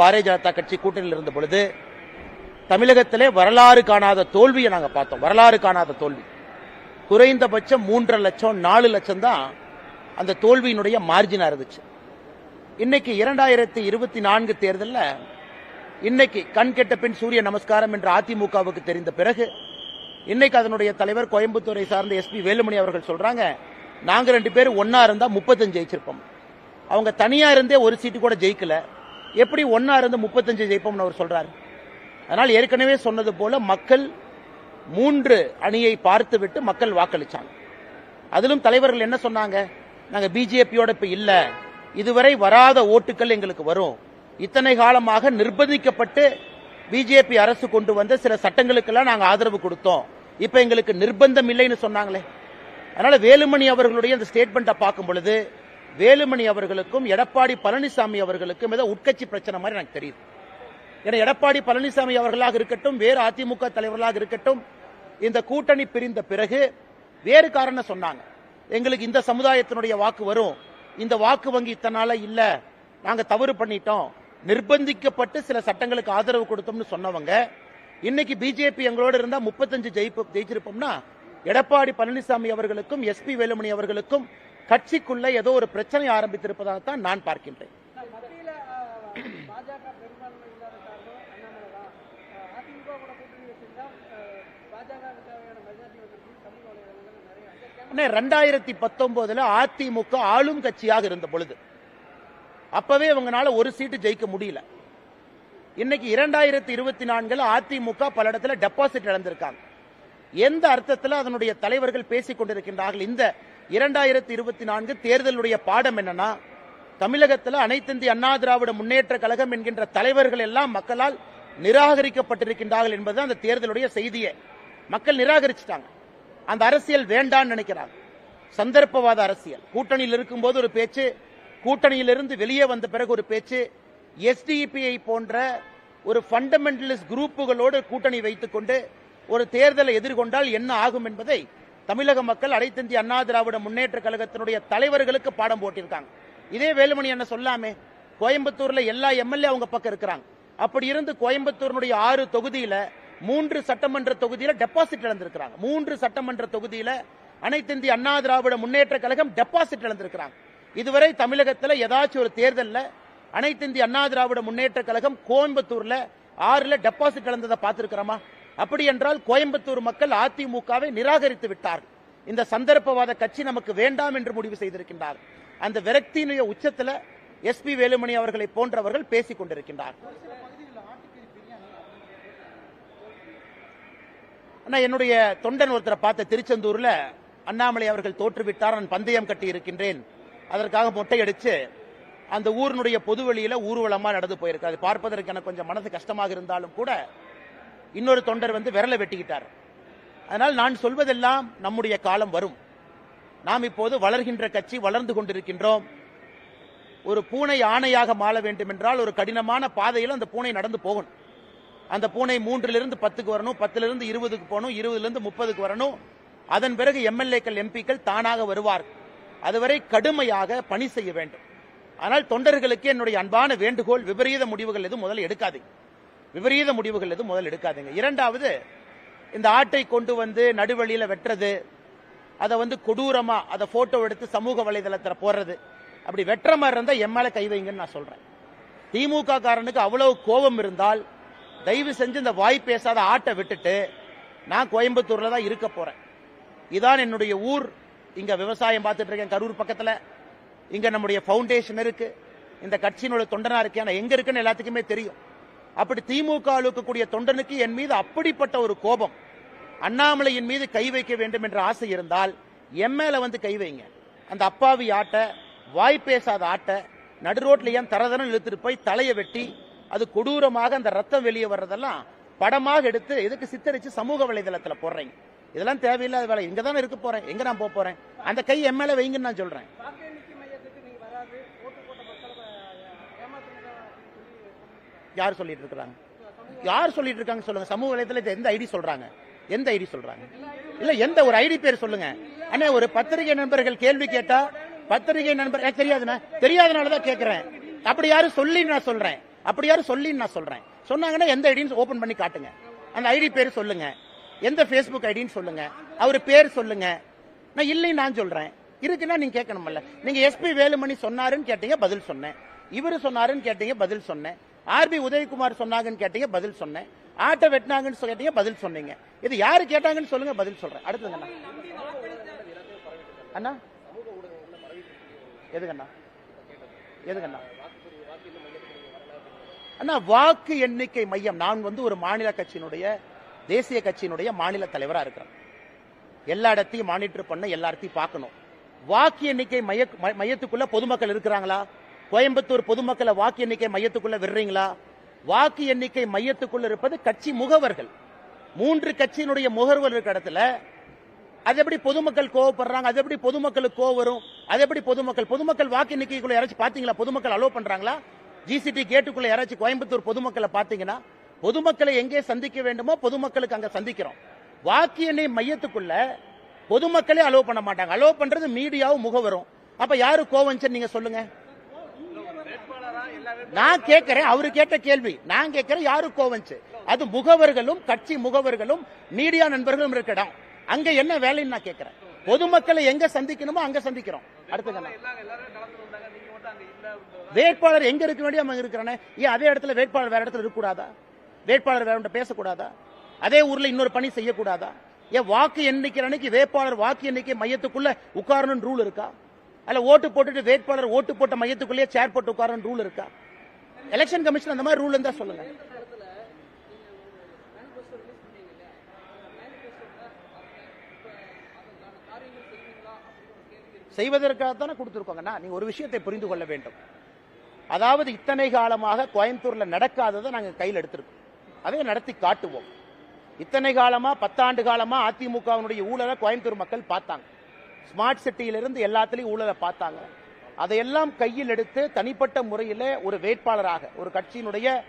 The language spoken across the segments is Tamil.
பாரதிய ஜனதா கட்சி கூட்டணியில் இருந்த பொழுது தமிழகத்திலே வரலாறு காணாத தோல்வியை நாங்கள் பார்த்தோம். வரலாறு காணாத தோல்வி. குறைந்தபட்சம் மூன்றரை லட்சம் நாலு லட்சம் தான் அந்த தோல்வியினுடைய மார்ஜினாக இருந்துச்சு. இன்னைக்கு இரண்டாயிரத்தி இருபத்தி நான்கு தேர்தலில் இன்னைக்கு கண் கெட்ட பின் சூரிய நமஸ்காரம் என்று அதிமுகவுக்கு தெரிந்த பிறகு இன்னைக்கு அதனுடைய தலைவர் கோயம்புத்தூரை சார்ந்த எஸ்பி வேலுமணி அவர்கள் சொல்றாங்க நாங்கள் ரெண்டு பேரும் ஒன்னா இருந்தா முப்பத்தஞ்சு ஜெயிச்சிருப்போம். அவங்க தனியா இருந்தே ஒரு சீட்டு கூட ஜெயிக்கல. எப்படி ஒன்னா இருந்து முப்பத்தஞ்சு ஜெயிப்போம்னு அவர் சொல்றாரு. அதனால் ஏற்கனவே சொன்னது போல மக்கள் மூன்று அணியை பார்த்துவிட்டு மக்கள் வாக்களிச்சாங்க. அதிலும் தலைவர்கள் என்ன சொன்னாங்க? நாங்கள் பிஜேபியோட இப்போ இல்லை. இதுவரை வராத ஓட்டுகள் எங்களுக்கு வரும். இத்தனை காலமாக நிர்பந்திக்கப்பட்டு பிஜேபி அரசு கொண்டு வந்த சில சட்டங்களுக்கெல்லாம் நாங்கள் ஆதரவு கொடுத்தோம். இப்போ எங்களுக்கு நிர்பந்தம் இல்லைன்னு சொன்னாங்களே. அதனால வேலுமணி அவர்களுடைய அந்த ஸ்டேட்மெண்ட்டை பார்க்கும் பொழுது வேலுமணி அவர்களுக்கும் எடப்பாடி பழனிசாமி அவர்களுக்கும் ஏதோ உட்கட்சி பிரச்சனை மாதிரி எனக்கு தெரியுது. ஏன்னா எடப்பாடி பழனிசாமி அவர்களாக இருக்கட்டும் வேறு அதிமுக தலைவர்களாக இருக்கட்டும் இந்த கூட்டணி பிரிந்த பிறகு வேறு காரணம் சொன்னாங்க? எங்களுக்கு இந்த சமுதாயத்தினுடைய வாக்கு வரும். இந்த வாக்கு வங்கி இத்தனால இல்ல. நாங்க தவறு பண்ணிட்டோம். நிர்பந்திக்கப்பட்டு சில சட்டங்களுக்கு ஆதரவு கொடுத்தோம்னு சொன்னவங்க இன்னைக்கு பிஜேபி எங்களோட இருந்தா முப்பத்தஞ்சு ஜெயிப்பு ஜெயிச்சிருப்போம்னா எடப்பாடி பழனிசாமி அவர்களுக்கும் எஸ்பி வேலுமணி அவர்களுக்கும் கட்சிக்குள்ள ஏதோ ஒரு பிரச்சனை நான் பார்க்கின்றேன். அண்ணாமலை தான் கேம் அண்ணே ரெண்டாயிரத்தி பத்தொன்பதுல அதிமுக ஆளும் கட்சியாக இருந்த பொழுது அப்பவே இவங்கனால ஒரு சீட்டு ஜெயிக்க முடியல. இன்னைக்கு இரண்டாயிரத்தி இருபத்தி நான்குல அதிமுக பல இடத்துல டெபாசிட் இழந்திருக்காங்க. எந்த அர்த்தத்தில் அதனுடைய தலைவர்கள் பேசிக் கொண்டிருக்கின்றார்கள்? இந்த இரண்டாயிரத்தி இருபத்தி நான்கு தேர்தலுடைய பாடம் என்னன்னா தமிழகத்தில் அனைத்திந்திய அண்ணா திராவிட முன்னேற்ற கழகம் என்கின்ற தலைவர்கள் எல்லாம் மக்களால் நிராகரிக்கப்பட்டிருக்கின்றார்கள் என்பது அந்த தேர்தலுடைய செய்தியே. மக்கள் நிராகரிச்சிட்டாங்க. அந்த அரசியல் வேண்டான்னு நினைக்கிறாங்க. சந்தர்ப்பவாத அரசியல். கூட்டணியில் இருக்கும்போது ஒரு பேச்சு கூட்டணியிலிருந்து வெளியே வந்த பிறகு ஒரு பேச்சு எஸ்டிபிஐ போன்ற ஒரு ஃபண்டமெண்டலிஸ்ட் குரூப்புகளோடு கூட்டணி வைத்துக்கொண்டு ஒரு தேர்தலை எதிர்கொண்டால் என்ன ஆகும் என்பதை தமிழக மக்கள் அனைத்திந்திய அண்ணா திராவிட முன்னேற்ற கழகத்தினுடைய தலைவர்களுக்கு பாடம் போட்டிருக்காங்க. இதே வேலுமணி என்ன சொல்லாமே கோயம்புத்தூர்ல எல்லா எம்எல்ஏ அவங்க பக்கம் இருக்கிறாங்க. அப்படி இருந்து கோயம்புத்தூரினுடைய ஆறு தொகுதியில மூன்று சட்டமன்ற தொகுதியில டெபாசிட் இழந்திருக்கிறாங்க. மூன்று சட்டமன்ற தொகுதியில அனைத்திந்திய அண்ணா திராவிட முன்னேற்ற கழகம் டெபாசிட் இழந்திருக்கிறாங்க. இதுவரை தமிழகத்தில் ஏதாச்சும் ஒரு தேர்தலில் அனைத்து இந்திய அண்ணா திராவிட முன்னேற்ற கழகம் கோயம்புத்தூர்ல ஆறுல டெபாசிட் இழந்ததை பார்த்திருக்கிறோமா? அப்படி என்றால் கோயம்புத்தூர் மக்கள் அதிமுகவை நிராகரித்து விட்டார்கள். இந்த சந்தர்ப்பவாத கட்சி நமக்கு வேண்டாம் என்று முடிவு செய்திருக்கின்றார் அந்த விரக்தியினுடைய உச்சத்துல எஸ்பி வேலுமணி அவர்களை போன்றவர்கள் பேசிக் கொண்டிருக்கின்றார் அண்ணா என்னுடைய தொண்டன் ஒருத்தரை பார்த்த திருச்செந்தூர்ல அண்ணாமலை அவர்கள் தோற்றுவிட்டார் நான் பந்தயம் கட்டி இருக்கின்றேன். அதற்காக மொட்டை அடிச்சு அந்த ஊரினுடைய பொதுவெளியில ஊர்வலமா நடந்து போயிருக்காது பார்ப்பதற்கு எனக்கு கொஞ்சம் மனது கஷ்டமாக இருந்தாலும் கூட இன்னொரு தொண்டர் வந்து விரலை வெட்டிக்கிட்டார். அதனால் நான் சொல்வதெல்லாம் நம்முடைய காலம் வரும். நாம் இப்போது வளர்கின்ற கட்சி வளர்ந்து கொண்டிருக்கின்றோம். ஒரு பூனை ஆணையாக மாற வேண்டும் என்றால் ஒரு கடினமான பாதையில் அந்த பூனை நடந்து போகணும். அந்த பூனை மூன்றிலிருந்து பத்துக்கு வரணும் பத்திலிருந்து இருபதுக்கு போகணும் இருபதுலேருந்து முப்பதுக்கு வரணும். அதன் பிறகு எம்எல்ஏக்கள் எம்பிக்கள் தானாக வருவார் அதுவரை கடுமையாக பணி செய்ய வேண்டும். ஆனால் தொண்டர்களுக்கு என்னுடைய அன்பான வேண்டுகோள் விபரீத முடிவுகள் எதுவும் முதல்ல எடுக்காதீங்க. விபரீத முடிவுகள் எதுவும் முதல் எடுக்காதீங்க. இரண்டாவது இந்த ஆட்டை கொண்டு வந்து நடுவழியில் வெட்டுறது அதை வந்து கொடூரமாக அதை ஃபோட்டோ எடுத்து சமூக வலைதளத்தில் போடுறது. அப்படி வெட்டுற மாதிரி இருந்தால் என் கை வைங்கன்னு நான் சொல்கிறேன் திமுக காரனுக்கு அவ்வளவு கோபம் இருந்தால் தயவு செஞ்சு இந்த வாய் பேசாத ஆட்டை விட்டுட்டு நான் கோயம்புத்தூரில் தான் இருக்க போகிறேன் இதான் என்னுடைய ஊர். இங்கே விவசாயம் பார்த்துட்டு இருக்கேன் கரூர் பக்கத்தில். இங்கே நம்முடைய ஃபவுண்டேஷன் இருக்குது இந்த கட்சியினுடைய தொண்டனாக இருக்கேன். எங்கே இருக்குன்னு எல்லாத்துக்குமே தெரியும். அப்படி திமுக அழுக்கக்கூடிய தொண்டனுக்கு என் மீது அப்படிப்பட்ட ஒரு கோபம். அண்ணாமலையின் மீது கை வைக்க வேண்டும் என்ற ஆசை இருந்தால் என் மேல வந்து கை வைங்க. அந்த அப்பாவி ஆட்டை வாய் பேசாத ஆட்டை நடு ரோட்ல ஏன் இழுத்துட்டு போய் தலையை வெட்டி அது கொடூரமாக அந்த ரத்தம் வெளியே வர்றதெல்லாம் படமாக எடுத்து எதுக்கு சித்தரிச்சு சமூக வலைதளத்தில் போடுறீங்க? இதெல்லாம் தேவையில்லாத வேலை. இங்க தானே இருக்க போறேன். எங்க நான் போக போறேன்? அந்த கை எம் மேல வைங்கன்னு நான் சொல்றேன் வாக்கு எண்ணிக்கை மையத்துக்கு நீங்க வராது ஓட்டு போட்ட மக்களை அஹ், ஏமாத்துறீங்க அப்படின்னு சொல்லி யார் சொல்லிட்டு இருக்கிறாங்க? யார் சொல்லிட்டு இருக்காங்க சொல்லுங்க. சமூக வலைதளத்தில் எந்த ஐடி சொல்றாங்க? எந்த ஐடி சொல்றாங்க? இல்ல எந்த ஒரு ஐடி பேர் சொல்லுங்க. அண்ணே ஒரு பத்திரிகை நண்பர்கள் கேள்வி கேட்டா பத்திரிகை நண்பர் தெரியாதுண்ணா. தெரியாதனாலதான் தெரியாதனால தான் கேட்கிறேன் அப்படி யாரும் சொல்லி நான் சொல்றேன். அப்படி யாரும் சொல்லி நான் சொல்றேன். சொன்னாங்கன்னா எந்த ஐடின்னு ஓபன் பண்ணி காட்டுங்க. அந்த ஐடி பேர் சொல்லுங்க. எந்த ஃபேஸ்புக் ஐடின்னு சொல்லுங்க. அவர் பேர் சொல்லுங்க. நான் இல்லைன்னு நான் சொல்றேன். இருக்குன்னா நீங்க கேட்கணும்ல நீங்க எஸ்பி வேலுமணி சொன்னாருன்னு கேட்டீங்க பதில் சொன்னேன். இவரு சொன்னாருன்னு கேட்டீங்க பதில் சொன்னேன். ஆர்பி உதயகுமார் சொன்னாங்கன்னு கேட்டீங்க பதில் சொன்னேன். ஆட்டை வெட்டினாங்கன்னு கேட்டீங்க பதில் சொன்னீங்க. இது யாரு கேட்டாங்கன்னு சொல்லுங்க பதில் சொல்றேன். அடுத்தது அண்ணா? அண்ணா எதுங்கண்ணா அண்ணா வாக்கு எண்ணிக்கை மையம். நான் வந்து ஒரு மாநில கட்சியினுடைய தேசிய கட்சியினுடைய மாநில தலைவரா இருக்கிறேன். எல்லா இடத்தையும் மானிட்டர் பண்ண எல்லா இடத்தையும் பார்க்கணும். வாக்கு எண்ணிக்கை மைய மையத்துக்குள்ள பொதுமக்கள் இருக்கிறாங்களா? கோயம்புத்தூர் பொதுமக்களை வாக்கு எண்ணிக்கை மையத்துக்குள்ள விடுறீங்களா? வாக்கு எண்ணிக்கை மையத்துக்குள்ள இருப்பது கட்சி முகவர்கள். மூன்று கட்சியினுடைய முகவர்கள் இருக்கிற இடத்துல அது எப்படி பொதுமக்கள் கோவப்படுறாங்க? அது எப்படி பொதுமக்களுக்கு கோவம் வரும்? அது எப்படி பொதுமக்கள் பொதுமக்கள் வாக்கு எண்ணிக்கைக்குள்ள யாராச்சும் பாத்தீங்களா? பொதுமக்கள் அலோவ் பண்றாங்களா? ஜிசிடி கேட்டுக்குள்ள யாராச்சும் கோயம்புத்தூர் பொதுமக்களை பாத்தீங்கன்னா பொதுமக்களை எங்கே சந்திக்க வேண்டுமோ பொதுமக்களுக்கு அங்க சந்திக்கிறோம். வாக்கு எண்ணை மையத்துக்குள்ள பொதுமக்களே அலோவ் பண்ண மாட்டாங்க. அலோவ் பண்றது மீடியாவும் முகவரும் அப்ப யாரு கோவஞ்சன் நீங்க சொல்லுங்க. நான் கேட்கிறேன் அவரு கேட்ட கேள்வி. நான் கேட்கிறேன் யாரு கோவஞ்சு அது முகவர்களும் கட்சி முகவர்களும் மீடியா நண்பர்களும் இருக்கடம் அங்க என்ன வேலைன்னு நான் கேட்கிறேன். பொதுமக்களை எங்க சந்திக்கணுமோ அங்க சந்திக்கிறோம். அடுத்தது வேட்பாளர் எங்க இருக்க வேண்டிய அவங்க இருக்கிறானே? ஏன் அதே இடத்துல வேட்பாளர் வேற இடத்துல இருக்கக்கூடாதா? வேட்பாளர் வேற பேசக்கூடாதா? அதே ஊர்ல இன்னொரு பணி செய்யக்கூடாதா? ஏன் வாக்கு எண்ணிக்கிற அன்னைக்கு வேட்பாளர் வாக்கு எண்ணிக்கை மையத்துக்குள்ள உட்காரணும் ரூல் இருக்கா? அல்ல ஓட்டு போட்டுட்டு வேட்பாளர் ஓட்டு போட்ட மையத்துக்குள்ளேயே சேர் போட்டு உட்காரன் ரூல் இருக்கா? எலெக்ஷன் கமிஷன் அந்த மாதிரி ரூல் இருந்தா சொல்லுங்க. செய்வதற்காகத்தானே கொடுத்துருக்கோங்கண்ணா நீங்கள் ஒரு விஷயத்தை புரிந்து கொள்ள வேண்டும். அதாவது இத்தனை காலமாக கோயம்புத்தூரில் நடக்காததை நாங்கள் கையில் எடுத்திருக்கோம். அதை நடத்தி காட்டுவோம். இத்தனை காலமாக பத்தாண்டு காலமாக அதிமுகவினுடைய ஊழலை கோயம்புத்தூர் மக்கள் பார்த்தாங்க. ஸ்மார்ட் சிட்டியிலிருந்து எல்லாத்துலயும் ஊழலை பார்த்தாங்க. அதையெல்லாம் கையில் எடுத்து தனிப்பட்ட முறையில ஒரு வேட்பாளராக ஒரு கட்சியினுடைய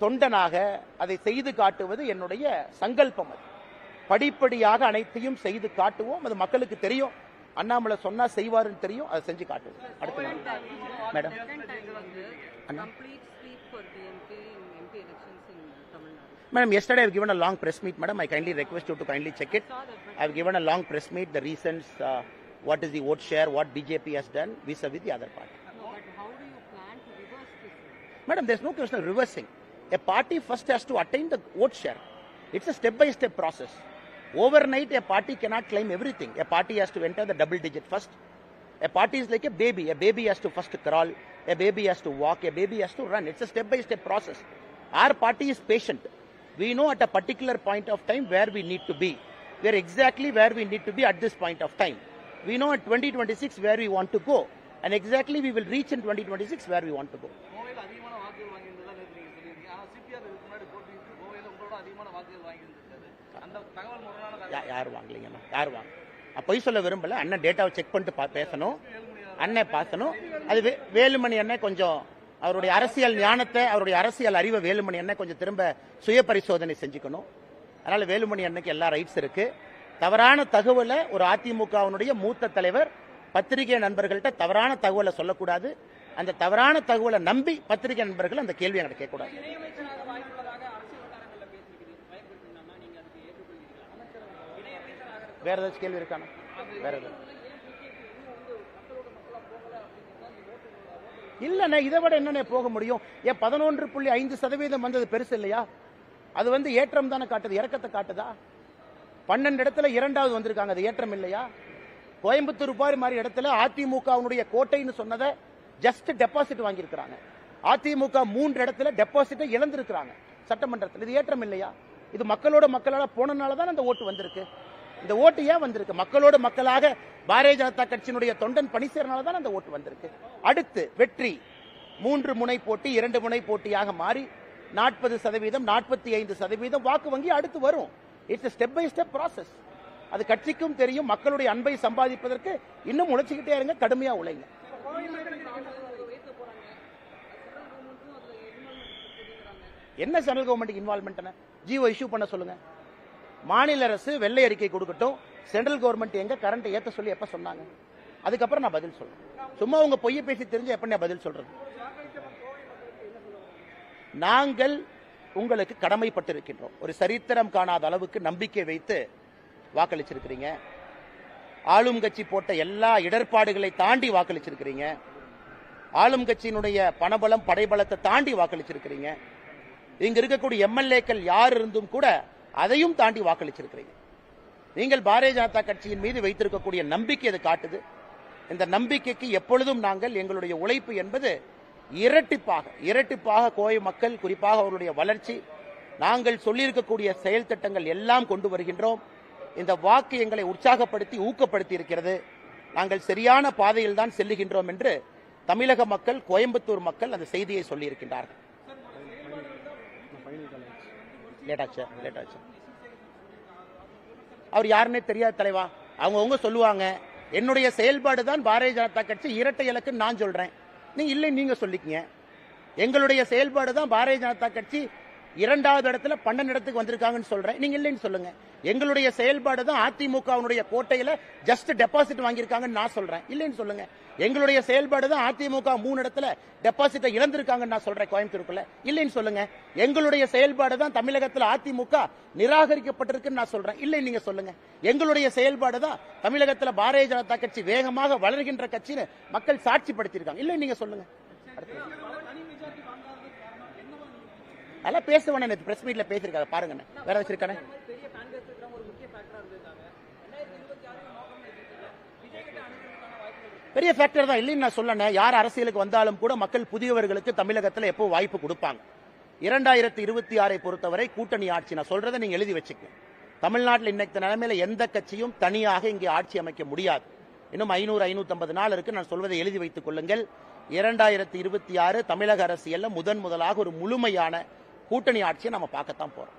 தொண்டனாக அதை செய்து காட்டுவது என்னுடைய சங்கல்பம் அது. படிப்படியாக அனைத்தையும் செய்து காட்டுவோம். அது மக்களுக்கு தெரியும். அண்ணாமலை சொன்னா செய்வாருன்னு தெரியும். அதை செஞ்சு காட்டுவோம். அடுத்து மேடம். அண்ணா. Madam, yesterday I've given a long press meet, madam. I kindly request you to kindly check it. Saw that, but I've given a long press meet, the reasons, uh, what is the vote share, what BJP has done vis-a-vis the other party. no, but how do you plan to reverse this? Madam, there's no question of reversing. A party first has to attain the vote share. It's a step-by-step process. Overnight, a party cannot claim everything. A party has to enter the double digit first. A party is like a baby. A baby has to first crawl. A baby has to walk. A baby has to run. It's a step-by-step process. Our party is patient. We know at a particular point of time where we need to be. We are exactly where we need to be at this point of time. We know at 2026 where we want to go. And exactly we will reach in 2026 where we want to go. கோவையில் அதிகமான வாக்குகள் வாங்கியிருந்ததா நேற்று நீங்க சொல்லியிருந்தீங்க ஆனா சிபிஆர் இதுக்கு முன்னாடி போட்டிட்டு கோவையில் உங்களோட அதிகமான வாக்குகள் வாங்கியிருந்திருக்காரு அந்த தகவல் முரணான தகவல் யா- யார் வாங்கலைங்கண்ணா யார் வாங்க பொய் சொல்ல விரும்பல அண்ணன் டேட்டாவை செக் பண்ணிட்டு பா- பேசணும் அண்ணன் பேசணும் அது வே- வேலுமணி அண்ணன் கொஞ்சம் அவருடைய அரசியல் ஞானத்தை அவருடைய அரசியல் அறிவை வேலுமணி அண்ணன் கொஞ்சம் திரும்ப சுய பரிசோதனை செஞ்சுக்கணும். அதனால வேலுமணி அண்ணனுக்கு எல்லா ரைட்ஸ் இருக்கு. தவறான தகவலை ஒரு அதிமுகவினுடைய மூத்த தலைவர் பத்திரிகை நண்பர்கள்ட்ட தவறான தகவலை சொல்லக்கூடாது. அந்த தவறான தகவலை நம்பி பத்திரிகை நண்பர்கள் அந்த கேள்வி என்கிட்ட கேட்கக்கூடாது. வேற ஏதாச்சும் கேள்வி இருக்கானா வேற ஏதாவது இல்லைண்ணே இதை விட என்னண்ணே போக முடியும்? ஏன் பதினொன்று புள்ளி ஐந்து சதவீதம் வந்தது பெருசு இல்லையா? அது வந்து ஏற்றம் தானே காட்டுது இறக்கத்தை காட்டுதா? பன்னெண்டு இடத்துல இரண்டாவது வந்திருக்காங்க அது ஏற்றம் இல்லையா? கோயம்புத்தூர் பாரு மாதிரி இடத்துல அதிமுகவுடைய கோட்டைன்னு சொன்னதை ஜஸ்ட் டெபாசிட் வாங்கியிருக்கிறாங்க. அதிமுக மூன்று இடத்துல டெபாசிட்டை இழந்திருக்கிறாங்க சட்டமன்றத்தில். இது ஏற்றம் இல்லையா? இது மக்களோட மக்களால் போனனால தான் அந்த ஓட்டு வந்திருக்கு. இந்த ஓட்டு ஏன் வந்திருக்கு? மக்களோட மக்களாக பாரதிய ஜனதா கட்சியினுடைய தொண்டன் பணி செய்யறனால தான் அந்த ஓட்டு வந்திருக்கு. அடுத்து வெற்றி. மூன்று முனை போட்டி இரண்டு முனை போட்டியாக மாறி நாற்பது சதவீதம் நாற்பத்தி ஐந்து சதவீதம் வாக்கு வங்கி அடுத்து வரும். It's step by step process அது கட்சிக்கும் தெரியும் மக்களுடைய அன்பை சம்பாதிப்பதற்கு இன்னும் உழைச்சிக்கிட்டே இருங்க கடுமையா உழைங்க. என்ன central government involvement GO issue பண்ண சொல்லுங்க. மாநில அரசு வெள்ளை அறிக்கை கொடுக்கட்டும். சென்ட்ரல் கவர்மெண்ட் எங்க கரண்ட் ஏத்த சொல்லி எப்ப சொன்னாங்க? அதுக்கப்புறம் நான் பதில் சொல்றேன். சும்மா உங்க பொய்ய பேசி தெரிஞ்சு எப்ப நான் பதில் சொல்றது? நாங்கள் உங்களுக்கு கடமைப்பட்டிருக்கின்றோம். ஒரு சரித்திரம் காணாத அளவுக்கு நம்பிக்கை வைத்து வாக்களிச்சிருக்கிறீங்க. ஆளும் கட்சி போட்ட எல்லா இடர்பாடுகளை தாண்டி வாக்களிச்சிருக்கிறீங்க. ஆளும் கட்சியினுடைய பணபலம் படைபலத்தை தாண்டி வாக்களிச்சிருக்கிறீங்க. இங்க இருக்கக்கூடிய எம்எல்ஏக்கள் யார் இருந்தும் கூட அதையும் தாண்டி வாக்களிச்சிருக்கிறீங்க. நீங்கள் பாரதிய ஜனதா கட்சியின் மீது வைத்திருக்கக்கூடிய நம்பிக்கை அது காட்டுது? இந்த நம்பிக்கைக்கு எப்பொழுதும் நாங்கள் எங்களுடைய உழைப்பு என்பது இரட்டிப்பாக இரட்டிப்பாக கோவை மக்கள் குறிப்பாக அவருடைய வளர்ச்சி நாங்கள் சொல்லியிருக்கக்கூடிய செயல் திட்டங்கள் எல்லாம் கொண்டு வருகின்றோம். இந்த வாக்கு எங்களை உற்சாகப்படுத்தி ஊக்கப்படுத்தி இருக்கிறது நாங்கள் சரியான பாதையில் தான் செல்லுகின்றோம் என்று தமிழக மக்கள் கோயம்புத்தூர் மக்கள் அந்த செய்தியை சொல்லியிருக்கின்றார்கள். லேட்டாச்சு லேட்டாச்சு அவர் யாருன்னே தெரியாத தலைவா. அவங்கவுங்க சொல்லுவாங்க என்னுடைய செயல்பாடு தான் பாரதிய ஜனதா கட்சி இரட்டை இலக்குன்னு நான் சொல்றேன். நீங்க இல்லை நீங்க சொல்லிக்கங்க. எங்களுடைய செயல்பாடு தான் பாரதிய ஜனதா கட்சி இரண்டாவது இடத்துல பன்னெண்டு இடத்துக்கு வந்திருக்காங்கன்னு சொல்றேன். நீங்க இல்லைன்னு சொல்லுங்க. எங்களுடைய செயல்பாடு தான் அதிமுகவினுடைய கோட்டையில ஜஸ்ட் டெபாசிட் வாங்கியிருக்காங்கன்னு நான் சொல்றேன். இல்லைன்னு சொல்லுங்க. எங்களுடைய செயல்பாடு தான் அதிமுக மூணு இடத்துல டெபாசிட்டை இழந்திருக்காங்கன்னு நான் சொல்றேன் கோயம்புத்தூருக்குள்ள. இல்லைன்னு சொல்லுங்க. எங்களுடைய செயல்பாடு தான் தமிழகத்தில் அதிமுக நிராகரிக்கப்பட்டிருக்குன்னு நான் சொல்றேன். இல்லைன்னு நீங்க சொல்லுங்க. எங்களுடைய செயல்பாடு தான் தமிழகத்தில் பாரதிய ஜனதா கட்சி வேகமாக வளர்கின்ற கட்சின்னு மக்கள் சாட்சிப்படுத்தியிருக்காங்க. இல்லைன்னு நீங்க சொல்லுங்க. அதெல்லாம் பேசுவேன் நேற்று பிரஸ் மீட்ல பேசியிருக்காங்க. பாருங்க வேற வச்சிருக்கானே பெரிய ஃபேன் பேஸ் இருக்கிறவங்க ஒரு முக்கிய ஃபேக்டரா இருந்திருக்காங்க ரெண்டாயிரத்தி இருபத்தி ஆறு நோக்கம் வச்சிருக்கீங்க விஜய் கிட்ட அணுகிறதுக்கான வாய்ப்புகள் இருக்கு பெரிய ஃபேக்டர் தான். இல்லைன்னு நான் சொல்லணும் யார் அரசியலுக்கு வந்தாலும் கூட மக்கள் புதியவர்களுக்கு தமிழகத்தில் எப்போ வாய்ப்பு கொடுப்பாங்க. இரண்டாயிரத்தி இருபத்தி ஆறை பொறுத்தவரை கூட்டணி ஆட்சி நான் சொல்றதை நீங்க எழுதி வச்சுக்கங்க. தமிழ்நாட்டில் இன்னைக்கு நிலைமையில எந்த கட்சியும் தனியாக இங்கே ஆட்சி அமைக்க முடியாது. இன்னும் ஐநூறு ஐநூத்தி நாள் இருக்கு. நான் சொல்வதை எழுதி வைத்துக் கொள்ளுங்கள். இரண்டாயிரத்தி இருபத்தி ஆறு தமிழக அரசியல்ல முதன் முதலாக ஒரு முழுமையான கூட்டணி ஆட்சியை நம்ம பார்க்கத்தான் போறோம்.